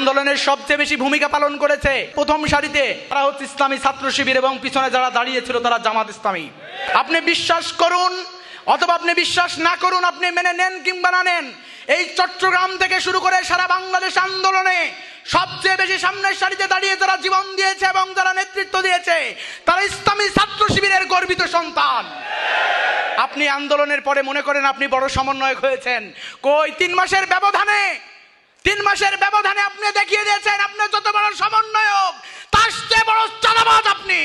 আন্দোলনের সবচেয়ে বেশি ভূমিকা পালন করেছে প্রথম সারিতে তারা হচ্ছে ইসলামী ছাত্র শিবির এবং পিছনে যারা দাঁড়িয়েছিল তারা জামাত ইসলামী। আপনি বিশ্বাস করুন অথবা আপনি বিশ্বাস না করুন, আপনি মেনে নেন কিংবা না নেন, এই চট্টগ্রাম থেকে শুরু করে সারা বাংলাদেশ আন্দোলনে সবচেয়ে বেশি সামনের সারিতে দাঁড়িয়ে যারা জীবন দিয়েছে এবং যারা নেতৃত্ব দিয়েছে, তারা ইসলামী ছাত্র শিবিরের গর্বিত সন্তান। আপনি আন্দোলনের পরে মনে করেন আপনি বড় সমন্বয়ক হয়েছেন। কই, তিন মাসের ব্যবধানে তিন মাসের ব্যবধানে আপনি দেখিয়ে দিয়েছেন, আপনি যত বড় সমন্বয়ক, তার চেয়ে বড় চাঁদাবাজ আপনি।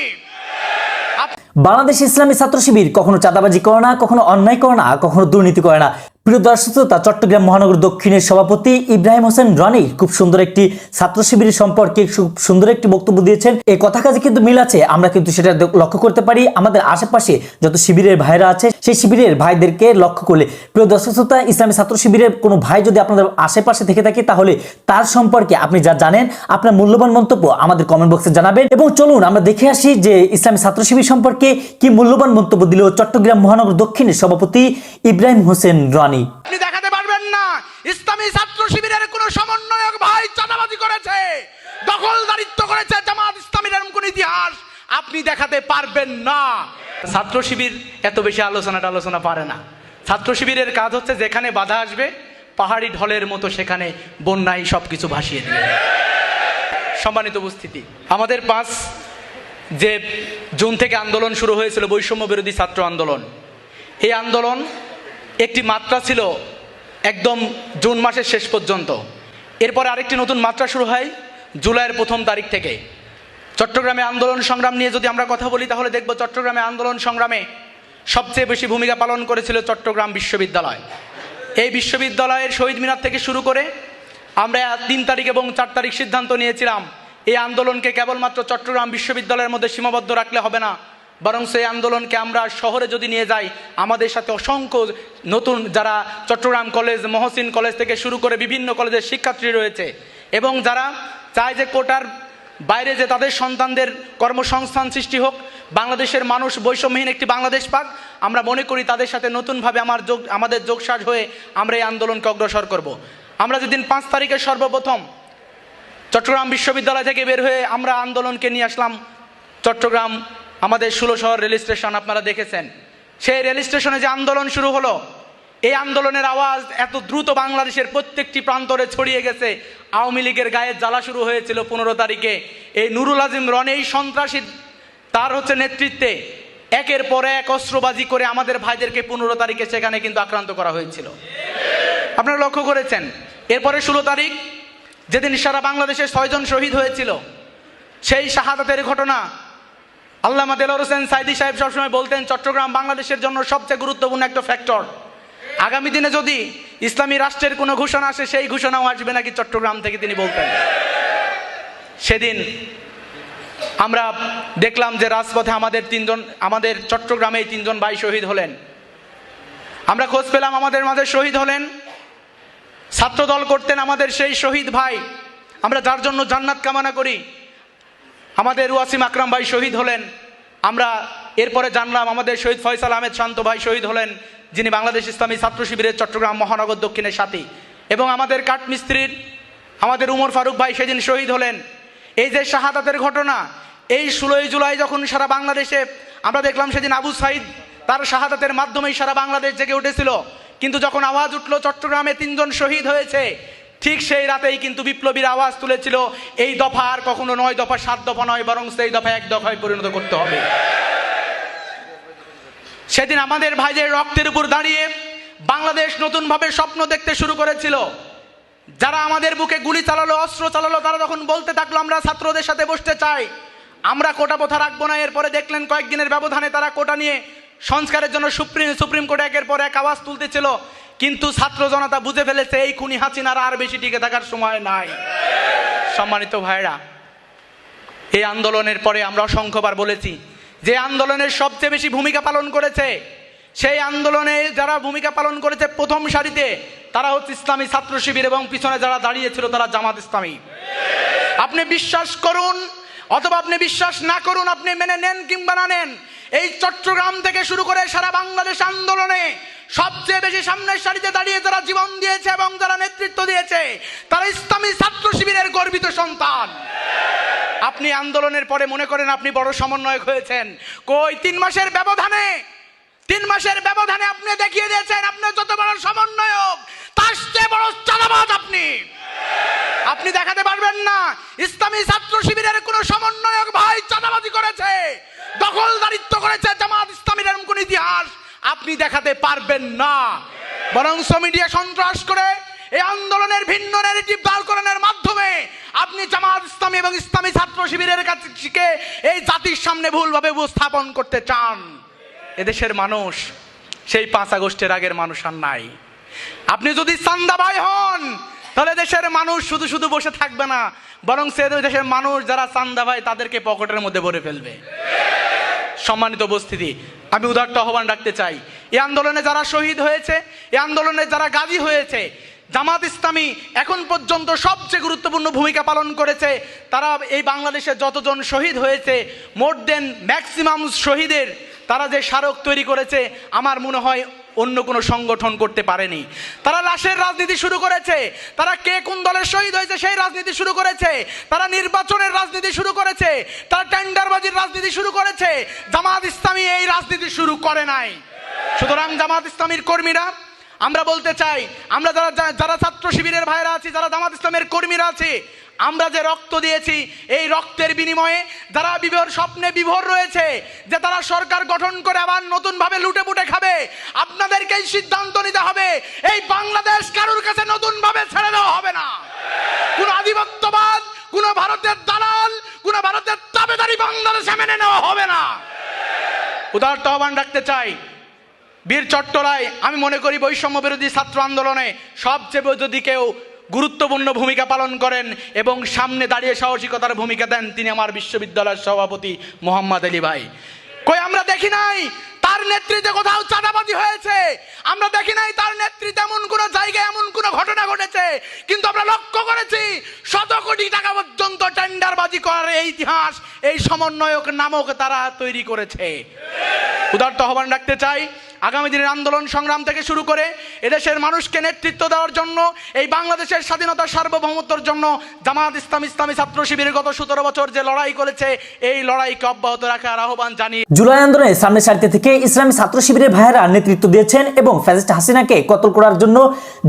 বাংলাদেশ ইসলামী ছাত্র শিবির কখনো চাঁদাবাজি করে না, কখনো অন্যায় করে না, কখনো দুর্নীতি করে না। প্রিয় দর্শক শ্রোতা, চট্টগ্রাম মহানগর দক্ষিণের সভাপতি ইব্রাহিম হোসেন রনি খুব সুন্দর একটি ছাত্র শিবির সম্পর্কে খুব সুন্দর একটি বক্তব্য দিয়েছেন। এই কথা কাজে কিন্তু মিল আছে আমরা কিন্তু সেটা লক্ষ্য করতে পারি। আমাদের আশেপাশে যত শিবিরের ভাইরা আছে সেই শিবিরের ভাইদেরকে লক্ষ্য করলে। প্রিয় দর্শক শ্রোতা, ইসলামী ছাত্র শিবিরের কোনো ভাই যদি আপনাদের আশেপাশে থেকে থাকে তাহলে তার সম্পর্কে আপনি যা জানেন আপনার মূল্যবান মন্তব্য আমাদের কমেন্ট বক্সে জানাবেন। এবং চলুন আমরা দেখে আসি যে ইসলামী ছাত্র শিবির সম্পর্কে কি মূল্যবান মন্তব্য দিল চট্টগ্রাম মহানগর দক্ষিণের সভাপতি ইব্রাহিম হোসেন রনি। শিবিরের কোন সমন্বয়ক ভাই চাঁদাবাজি করেছে দখলদারিত্ব করেছে জামাত ইসলামীর এরকম কোন ইতিহাস আপনি দেখাতে পারবেন না। ছাত্র শিবির এত বেশি আলোচনাটা আলোচনা পারে না। ছাত্র শিবিরের কাজ হচ্ছে যেখানে বাধা আসবে, পাহাড়ি ঢলের মতো সেখানে বন্যায় সবকিছু ভাসিয়ে দেবে। সম্মানিত উপস্থিতি, আমাদের পাঁচ যে জুন থেকে আন্দোলন শুরু হয়েছিল বৈষম্য বিরোধী ছাত্র আন্দোলন, এই আন্দোলন একটি মাত্রা ছিল একদম জুন মাসের শেষ পর্যন্ত। এরপর আরেকটি নতুন মাত্রা শুরু হয় জুলাইয়ের প্রথম তারিখ থেকে। চট্টগ্রামে আন্দোলন সংগ্রাম নিয়ে যদি আমরা কথা বলি, তাহলে দেখব চট্টগ্রামে আন্দোলন সংগ্রামে সবচেয়ে বেশি ভূমিকা পালন করেছিল চট্টগ্রাম বিশ্ববিদ্যালয়। এই বিশ্ববিদ্যালয়ের শহীদ মিনার থেকে শুরু করে আমরা তিন তারিখ এবং চার তারিখ সিদ্ধান্ত নিয়েছিলাম, এই আন্দোলনকে কেবলমাত্র চট্টগ্রাম বিশ্ববিদ্যালয়ের মধ্যে সীমাবদ্ধ রাখলে হবে না। বরং সেই আন্দোলনকে আমরা শহরে যদি নিয়ে যাই, আমাদের সাথে অসংখ্য নতুন যারা চট্টগ্রাম কলেজ, মহসিন কলেজ থেকে শুরু করে বিভিন্ন কলেজের শিক্ষার্থী রয়েছে এবং যারা চায় যে কোটার বাইরে যে তাদের সন্তানদের কর্মসংস্থান সৃষ্টি হোক, বাংলাদেশের মানুষ বৈষম্যহীন একটি বাংলাদেশ পাক, আমরা মনে করি তাদের সাথে নতুনভাবে আমার যোগ, আমাদের যোগসাজ হয়ে আমরা এই আন্দোলনকে অগ্রসর করব। আমরা যেদিন পাঁচ তারিখে সর্বপ্রথম চট্টগ্রাম বিশ্ববিদ্যালয় থেকে বের হয়ে আমরা আন্দোলনকে নিয়ে আসলাম চট্টগ্রাম আমাদের ষোলোশহর রেল স্টেশন আপনারা দেখেছেন। সেই রেল স্টেশনে যে আন্দোলন শুরু হলো, এই আন্দোলনের আওয়াজ এত দ্রুত বাংলাদেশের প্রত্যেকটি প্রান্তরে ছড়িয়ে গেছে। আওয়ামী লীগের গায়ে জ্বালা শুরু হয়েছিল পনেরো তারিখে। এই নুরুল আজিম রন, এই সন্ত্রাসী, তার হচ্ছে নেতৃত্বে একের পর এক অস্ত্রবাজি করে আমাদের ভাইদেরকে পনেরো তারিখে সেখানে কিন্তু আক্রান্ত করা হয়েছিল। আপনারা লক্ষ্য করেছেন, এরপরে ষোলো তারিখ, যেদিন সারা বাংলাদেশে ছয়জন শহীদ হয়েছিল, সেই শাহাদাতের ঘটনা আল্লামা দেলোর হোসেন সাইদি সাহেব সবসময় বলতেন, চট্টগ্রাম বাংলাদেশের জন্য সবচেয়ে গুরুত্বপূর্ণ একটা ফ্যাক্টর আগামী দিনে যদি ইসলামী রাষ্ট্রের কোনো ঘোষণা আসে, সেই ঘোষণাও আসবে নাকি চট্টগ্রাম থেকে তিনি বলতেন। সেদিন আমরা দেখলাম যে রাজপথে আমাদের তিনজন, আমাদের চট্টগ্রামে তিনজন ভাই শহীদ হলেন। আমরা খোঁজ পেলাম আমাদের মাঝে শহীদ হলেন। ছাত্রদল করতেন আমাদের সেই শহীদ ভাই। আমরা যার জন্য জান্নাত কামনা করি। আমাদের ওয়াসিম আকরাম ভাই শহীদ হলেন। আমরা এরপরে জানলাম আমাদের শহীদ ফয়সাল আহমেদ শান্ত ভাই শহীদ হলেন, যিনি বাংলাদেশ ইসলামী ছাত্র শিবিরের চট্টগ্রাম মহানগর দক্ষিণের সাথী। এবং আমাদের কাঠমিস্ত্রির আমাদের উমর ফারুক ভাই সেদিন শহীদ হলেন। এই যে শাহাদাতের ঘটনা, এই ষোলোই জুলাই যখন সারা বাংলাদেশে, আমরা দেখলাম সেদিন আবু সাইদ তার শাহাদাতের মাধ্যমেই সারা বাংলাদেশ জেগে উঠেছিল। কিন্তু যখন আওয়াজ উঠল চট্টগ্রামে তিনজন শহীদ হয়েছে ঠিক সেই রাতেই কিন্তু বিপ্লবীর আওয়াজ তুলেছিল, এই দফা আর কখনো নয়, দফা সাত, দফা নয়, বরং সেই দফা এক দফায় পরিণত করতে হবে। সেদিন আমাদের ভাইদের রক্তের উপর দাঁড়িয়ে বাংলাদেশ নতুনভাবে স্বপ্ন দেখতে শুরু করেছিল। যারা আমাদের বুকে গুলি চালালো, অস্ত্র চালালো, তারা যখন বলতে থাকল, আমরা ছাত্রদের সাথে বসতে চাই, আমরা কোটা প্রথা রাখব না। এরপরে দেখলেন কয়েকদিনের ব্যবধানে তারা কোটা নিয়ে সংস্কারের জন্য সুপ্রিম সুপ্রিম কোর্টে একের পর এক আওয়াজ তুলতেছিল কিন্তু ছাত্র জনতা বুঝে ফেলেছে এই খুনি হাসিনার আর বেশি টিকে থাকার সময় নাই। সম্মানিত ভাইরা, এই আন্দোলনের পরে আমরা অসংখ্যবার বলেছি, যে আন্দোলনের সবচেয়ে বেশি ভূমিকা পালন করেছে, সেই আন্দোলনে যারা ভূমিকা পালন করেছে প্রথম সারিতে, তারা হচ্ছে ইসলামী ছাত্র শিবির এবং পিছনে যারা দাঁড়িয়েছিল তারা জামাত ইসলামী। আপনি বিশ্বাস করুন, অথবা আপনি বিশ্বাস না করুন, আপনি মেনে নেন কিংবা না নেন, এই চট্টগ্রাম থেকে শুরু করে সারা বাংলাদেশ আন্দোলনে সবচেয়ে বেশি সামনের সারিতে দাঁড়িয়ে যারা জীবন দিয়েছে এবং যারা নেতৃত্ব দিয়েছে, তারা ইসলামী ছাত্র শিবিরের গর্বিত সন্তান। আপনি আন্দোলনের পরে মনে করেন আপনি বড় সমন্বয়ক হয়েছেন। কই, তিন মাসের ব্যবধানে? তিন মাসের ব্যবধানে আপনি দেখিয়ে দিয়েছেন, আপনি যত বড় সমন্বয়ক, তার চেয়ে বড় চালাবাজ আপনি। আপনি দেখাতে পারবেন না, ইসলামী ছাত্র শিবিরের কোন সমন্বয়ক ভাই চাঁদাবাজি করেছে। দখলদারিত্ব আপনি দেখাতে পারবেন না। বরং মিডিয়া সন্ত্রাস করে এই আন্দোলনের ভিন্ন ন্যারেটিভ দাঁড়করণের মাধ্যমে আপনি জামাত ইসলামী এবং ইসলামী ছাত্র শিবিরের কাছে এই জাতির সামনে ভুলভাবে উপস্থাপন করতে চান। এদেশের মানুষ সেই পাঁচ আগস্টের আগের মানুষ আর নাই। আপনি যদি চান্দাবাই হন, তাহলে দেশের মানুষ শুধু শুধু বসে থাকবে না বরং সে দেশের মানুষ যারা চান্দা ভাই তাদেরকে পকেটের মধ্যে ভরে ফেলবে। সম্মানিত উপস্থিতি, আমি উদারটা আহ্বান রাখতে চাই। এই আন্দোলনে যারা শহীদ হয়েছে, এই আন্দোলনে যারা গাজী হয়েছে, জামাত ইসলামী এখন পর্যন্ত সবচেয়ে গুরুত্বপূর্ণ ভূমিকা পালন করেছে, তারা এই বাংলাদেশে যতজন শহীদ হয়েছে, মোর দেন ম্যাক্সিমাম শহীদের তারা যে স্মারক তৈরি করেছে, আমার মনে হয় অন্য কোনো সংগঠন করতে পারেনি। তারা লাশের রাজনীতি শুরু করেছে। তারা কে কোন দলের শহীদ হয়েছে সেই রাজনীতি শুরু করেছে। তারা নির্বাচনের রাজনীতি শুরু করেছে। তারা টেন্ডারবাজির রাজনীতি শুরু করেছে। জামাত ইসলামী এই রাজনীতি শুরু করে নাই। সুতরাং জামাত ইসলামীর কর্মীরা, আমরা বলতে চাই, আমরা যারা যারা ছাত্র শিবিরের ভাইরা আছি, যারা জামাত ইসলামের কর্মীরা আছি আমরা যে রক্ত দিয়েছি, এই রক্তের বিনিময়ে যারা বিভোর স্বপ্নে বিভোর রয়েছে, যে তারা সরকার গঠন করে আবার নতুন ভাবে লুটে পুটে খাবে, আপনাদেরকেই সিদ্ধান্ত নিতে হবে, এই বাংলাদেশ কারোর কাছে নতুন ভাবে ছেড়ে দেওয়া হবে না। কোন আধিপত্যবাদ, কোন ভারতের দালাল, কোন ভারতের দাবেদারি বাংলাদেশে মেনে নেওয়া হবে না। উদাহরণ আহ্বান রাখতে চাই, বীর চট্টরায়, আমি মনে করি বৈষম্য বিরোধী ছাত্র আন্দোলনে সবচেয়ে যদি কেউ গুরুত্বপূর্ণ ভূমিকা পালন করেন এবং সামনে দাঁড়িয়ে সাহসিকতার ভূমিকা দেন তিনি আমার বিশ্ববিদ্যালয়ের সভাপতি মোহাম্মদ আলী ভাই। কই, আমরা দেখি নাই? তার নেতৃত্বে কোথাও চাঁদাবাজি হয়েছে। আমরা দেখি নাই তার নেতৃত্বে এমন কোন জায়গায় এমন কোন ঘটনা ঘটেছে। কিন্তু আমরা লক্ষ্য করেছি, শত কোটি টাকা পর্যন্ত টেন্ডারবাজি করার এই ইতিহাস, এই সমন্বয়ক নামক তারা তৈরি করেছে। উদার্ত আহ্বান রাখতে চাই আগামী দিনের আন্দোলন সংগ্রাম থেকে শুরু করে এদেশের মানুষকে নেতৃত্ব দেওয়ার জন্য, এই বাংলাদেশের স্বাধীনতা সার্বভৌমত্বর জন্য জামাত ইসলাম ইসলামী ছাত্র শিবিরের গত সতেরো বছর যে লড়াই করেছে, এই লড়াইকে অব্যাহত রাখার আহ্বান জানিয়ে জুলাই আন্দোলনে সামনের সারিতে থেকে ইসলামী ছাত্র শিবিরের ভাইয়েরা নেতৃত্ব দিয়েছেন এবং ফ্যাসিস্ট হাসিনাকে কতল করার জন্য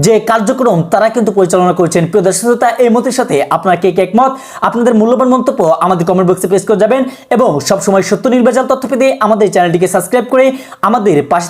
যে কার্যক্রম, তারা কিন্তু পরিচালনা করেছেন। প্রিয় দর্শক এই মতের সাথে আপনার কে একমত? আপনাদের মূল্যবান মন্তব্য আমাদের কমেন্ট বক্সে প্রেস করে যাবেন এবং সবসময় সত্য নির্বাচন তথ্য পেতে আমাদের চ্যানেলটিকে সাবস্ক্রাইব করে আমাদের পাশে